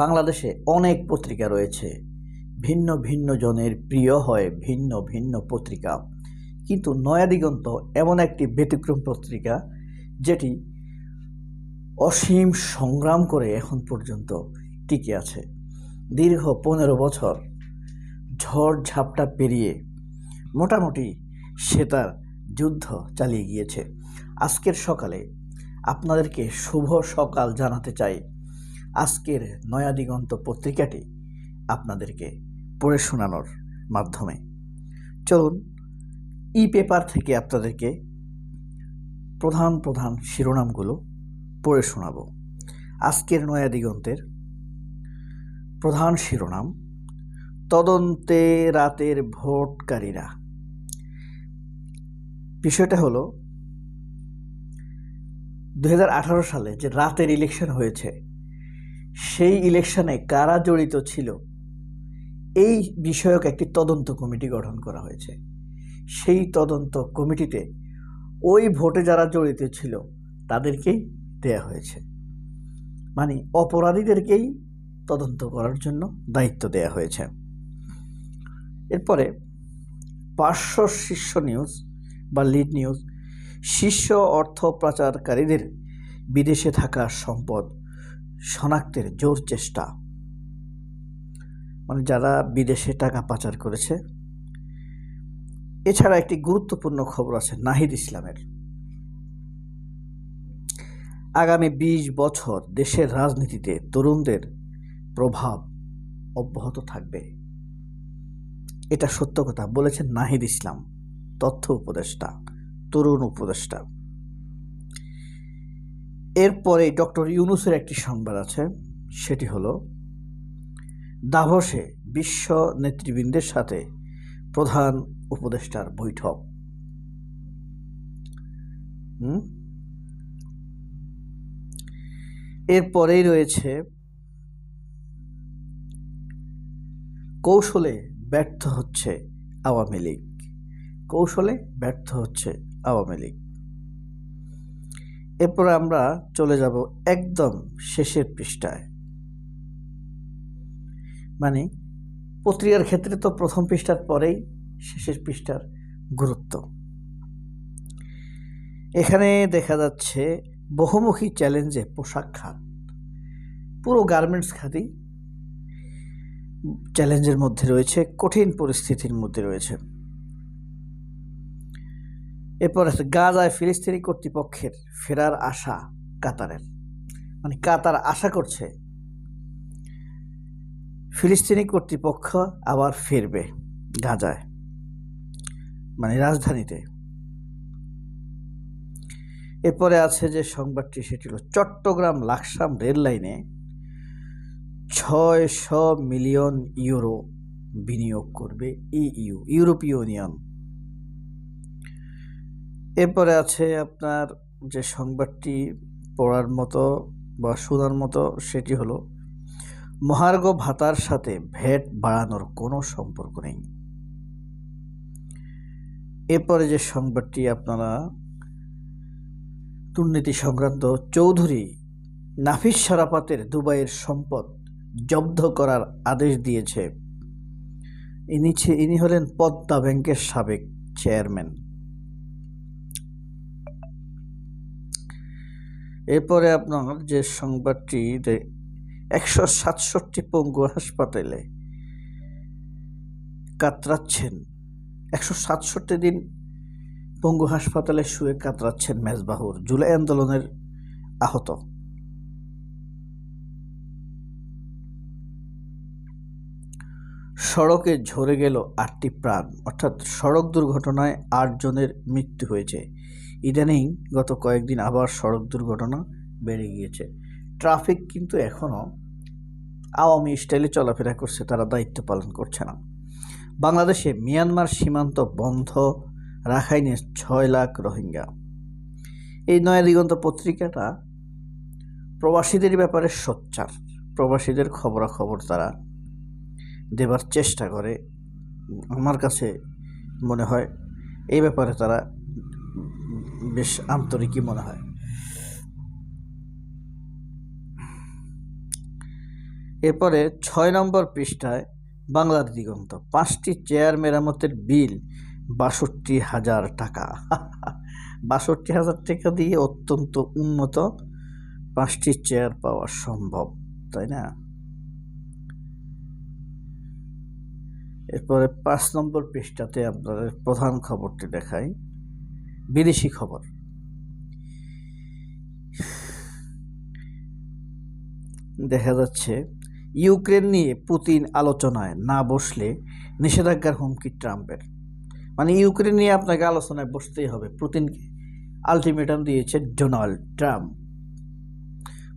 বাংলাদেশে অনেক পত্রিকা রয়েছে। ভিন্ন ভিন্ন জনের প্রিয় হয় ভিন্ন ভিন্ন পত্রিকা। কিন্তু নয়া দিগন্ত এমন একটি ব্যতিক্রম পত্রিকা, যেটি অসীম সংগ্রাম করে এখন পর্যন্ত টিকে আছে। দীর্ঘ পনেরো বছর ঝড় ঝাপটা পেরিয়ে মোটামুটি সে তার যুদ্ধ চালিয়ে গিয়েছে। আজকের সকালে আপনাদেরকে শুভ সকাল জানাতে চাই। আজকের নয়া দিগন্ত পত্রিকাটি আপনাদেরকে পড়ে শোনানোর মাধ্যমে। চলুন, ই পেপার থেকে আপনাদেরকে প্রধান প্রধান শিরোনামগুলো পড়ে শোনাব। আজকের নয়া দিগন্তের প্রধান শিরোনাম, তদন্তে রাতের ভোটকারীরা। বিষয়টা হলো দু হাজার আঠারো সালে যে রাতের ইলেকশন হয়েছে সেই ইলেকশনে কারা জড়িত ছিল? এই বিষয়ক একটি তদন্ত কমিটি গঠন করা হয়েছে। সেই তদন্ত কমিটিতে ওই ভোটে যারা জড়িত ছিল, তাদেরকেই দেয়া হয়েছে। মানে অপরাধীদেরকেই তদন্ত করার জন্য দায়িত্ব দেয়া হয়েছে। এরপরে পার্শ্ব শীর্ষ নিউজ বা লিড নিউজ, শীর্ষ অর্থ পাচারকারীদের বিদেশে থাকা সম্পদ শনাক্তের জোর চেষ্টা। মানে যারা বিদেশে টাকা পাচার করেছে। এছাড়া একটি গুরুত্বপূর্ণ খবর আছে নাহিদ ইসলামের। আগামী ২০ বছর দেশের রাজনীতিতে তরুণদের প্রভাব অব্যাহত থাকবে। এটা সত্য কথা বলেছেন নাহিদ ইসলাম, তথ্য উপদেষ্টা, তরুণ উপদেষ্টা। এরপরে ডক্টর ইউনুসের একটি সংবাদ আছে, সেটি হলো, দাভসে বিশ্ব নেতৃবৃন্দের সাথে প্রধান উপদেষ্টার বৈঠক। এরপরেই রয়েছে, কৌশলে ব্যর্থ হচ্ছে আওয়ামী লীগ। কৌশলে ব্যর্থ হচ্ছে আওয়ামী লীগ। এরপরে আমরা চলে যাব একদম শেষের পৃষ্ঠায়। মানে পত্রিকার ক্ষেত্রে তো প্রথম পৃষ্ঠার পরেই শেষের পৃষ্ঠার গুরুত্ব। এখানে দেখা যাচ্ছে বহুমুখী চ্যালেঞ্জে পোশাক খাত। পুরো গার্মেন্টস খাতই চ্যালেঞ্জের মধ্যে রয়েছে, কঠিন পরিস্থিতির মধ্যে রয়েছে। এরপর আছে গাজায় ফিলিস্তিনি কর্তৃপক্ষের ফেরার আশা কাতারের। মানে কাতার আশা করছে, ফিলিস্তিনি কর্তৃপক্ষ আবার ফিরবে গাজায় মানে রাজধানীতে। এরপরে আছে যে সংবাদটি, সেটি হলো চট্টগ্রাম লাকসাম রেল লাইনে ছয়শো মিলিয়ন ইউরো বিনিয়োগ করবে ইইউ, ইউরোপীয় ইউনিয়ন। এরপরে আছে আপনার যে সংবাদটি পড়ার মতো বা শোনার মতো, সেটি হলো, মহার্ঘ ভাতার সাথে ভ্যাট বাড়ানোর কোনো সম্পর্ক নেই। এরপরে যে সংবাদটি আপনারা দুর্নীতি সংক্রান্ত চৌধুরী নাফিস সারাপাতের দুবাইয়ের সম্পদ জব্দ করার আদেশ দিয়েছে। ইনি ইনি হলেন পদ্মা ব্যাংকের সাবেক চেয়ারম্যান। এরপরে আপনার যে সংবাদটি একশো সাতষট্টি পঙ্গু হাসপাতালে কাতরাচ্ছেন, একশো সাতষট্টি দিন পঙ্গু হাসপাতালে শুয়ে কাতরাচ্ছেন মেজবাহুর জুলাই আন্দোলনের আহত। সড়কে ঝরে গেল আটটি প্রাণ, অর্থাৎ সড়ক দুর্ঘটনায় আটজনের মৃত্যু হয়েছে। ইদানিং গত কয়েকদিন আবার সড়ক দুর্ঘটনা বেড়ে গিয়েছে। ট্রাফিক কিন্তু এখনও আওয়ামী স্টাইলে চলাফেরা করছে, তারা দায়িত্ব পালন করছে না। বাংলাদেশে মিয়ানমার সীমান্ত বন্ধ, রাখাইনে ছয় লাখ রোহিঙ্গা। এই নয়া দিগন্ত পত্রিকাটা প্রবাসীদের ব্যাপারে সোচ্চার। প্রবাসীদের খবরাখবর তারা দেবার চেষ্টা করে। আমার কাছে মনে হয় এই ব্যাপারে তারা বেশ আন্তরিকই মনে হয়। এরপরে ছয় নম্বর পৃষ্ঠায় বাংলার দিগন্ত। পাঁচটি চেয়ার মেরামতের বিল বাষট্টি হাজার টাকা। বাষট্টি হাজার টাকা দিয়ে অত্যন্ত উন্নত পাঁচটি চেয়ার পাওয়া সম্ভব, তাই না? এরপরে পাঁচ নম্বর পৃষ্ঠাতে আপনাদের প্রধান খবরটি দেখাই। বিদেশি খবর। দেখা যাচ্ছে, ইউক্রেন নিয়ে পুতিন আলোচনায় না বসলে নিষেধাজ্ঞার হুমকি ট্রাম্পের। মানে ইউক্রেন নিয়ে আপনাকে আলোচনায় বসতেই হবে। পুতিনকে আলটিমেটাম দিয়েছে ডোনাল্ড ট্রাম্প।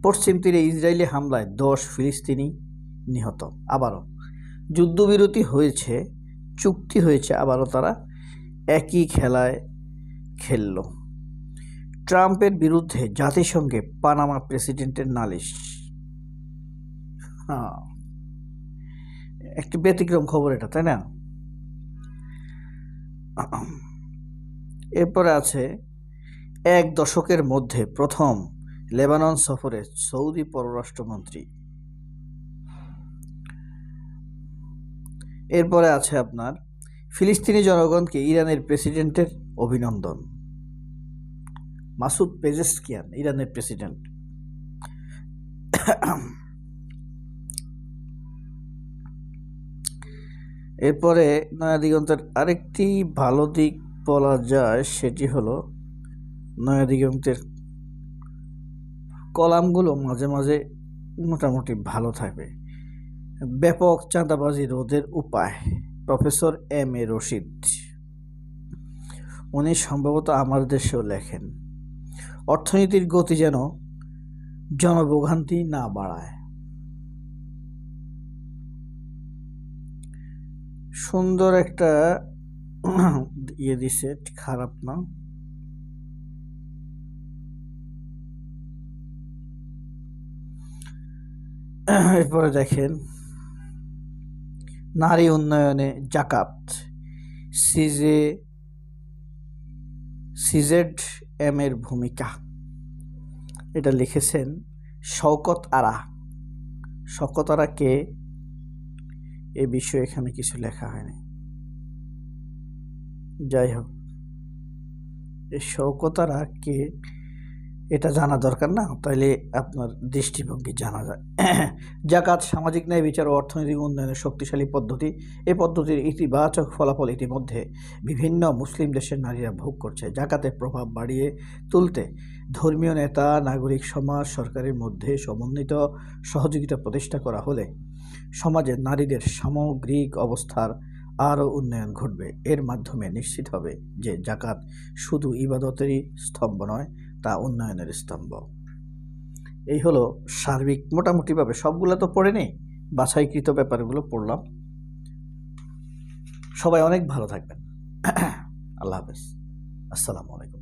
পশ্চিম তীরে ইসরায়েলি হামলায় দশ ফিলিস্তিনি নিহত। আবারও যুদ্ধবিরতি হয়েছে, চুক্তি হয়েছে, আবারও তারা একই খেলায় খেলল। ট্রাম্পের বিরুদ্ধে জাতিসংঘে পানামা প্রেসিডেন্টের নালিশ। হ্যাঁ একটি ব্যতিক্রম খবর এটা, তাই না? এরপরে আছে, এক দশকের মধ্যে প্রথম লেবানন সফরে সৌদি পররাষ্ট্রমন্ত্রী। এরপরে আছে আপনার ফিলিস্তিনি জনগণকে ইরানের প্রেসিডেন্টের অভিনন্দন। মাসুদ পেজেস্কিয়ান, ইরানের প্রেসিডেন্ট। এরপরে নয়া দিগন্তের আরেকটি ভালো দিক বলা যায়, সেটি হলো নয়া দিগন্তের কলামগুলো মাঝে মাঝে মোটামুটি ভালো থাকবে ব্যাপক চাঁদাবাজি রোধের উপায়। Professor M A Rashid. উনি সম্ভবত আমার দেশেও লেখেন। অর্থনীতির গতি যেন জনভোগান্তি না বাড়ায়। সুন্দর একটা ইয়ে দিছে, খারাপ না। এরপরে দেখেন নারী উন্নয়নে জাকাত। সিজে, সিজেড এম এর ভূমিকা। এটা লিখেছেন শওকত আরা। শওকত আরা কে এ বিষয়ে এখানে কিছু লেখা হয়নি। যাই হোক, এই শৌকতারা কে এটা জানা দরকার না, তাইলে আপনার দৃষ্টিভঙ্গি জানা যায়। জাকাত সামাজিক ন্যায় বিচার ও অর্থনৈতিক উন্নয়নের শক্তিশালী পদ্ধতি এই পদ্ধতির ইতিবাচক ফলাফল ইতিমধ্যে বিভিন্ন মুসলিম দেশের নারীরা ভোগ করছে। জাকাতের প্রভাব বাড়িয়ে তুলতে ধর্মীয় নেতা, নাগরিক সমাজ, সরকারের মধ্যে সমন্বিত সহযোগিতা প্রতিষ্ঠা করা হলে সমাজের নারীদের সামগ্রিক অবস্থার আরও উন্নয়ন ঘটবে। এর মাধ্যমে নিশ্চিত হবে যে জাকাত শুধু ইবাদতেরই স্তম্ভ নয় তা উন্নয়নের স্তম্ভ। এই হলো সার্বিক, মোটামুটিভাবে সবগুলো তো পড়ে নেই, বাছাইকৃত ব্যাপারগুলো পড়লাম। সবাই অনেক ভালো থাকবেন। আল্লাহ হাফেজ। আসসালামু আলাইকুম।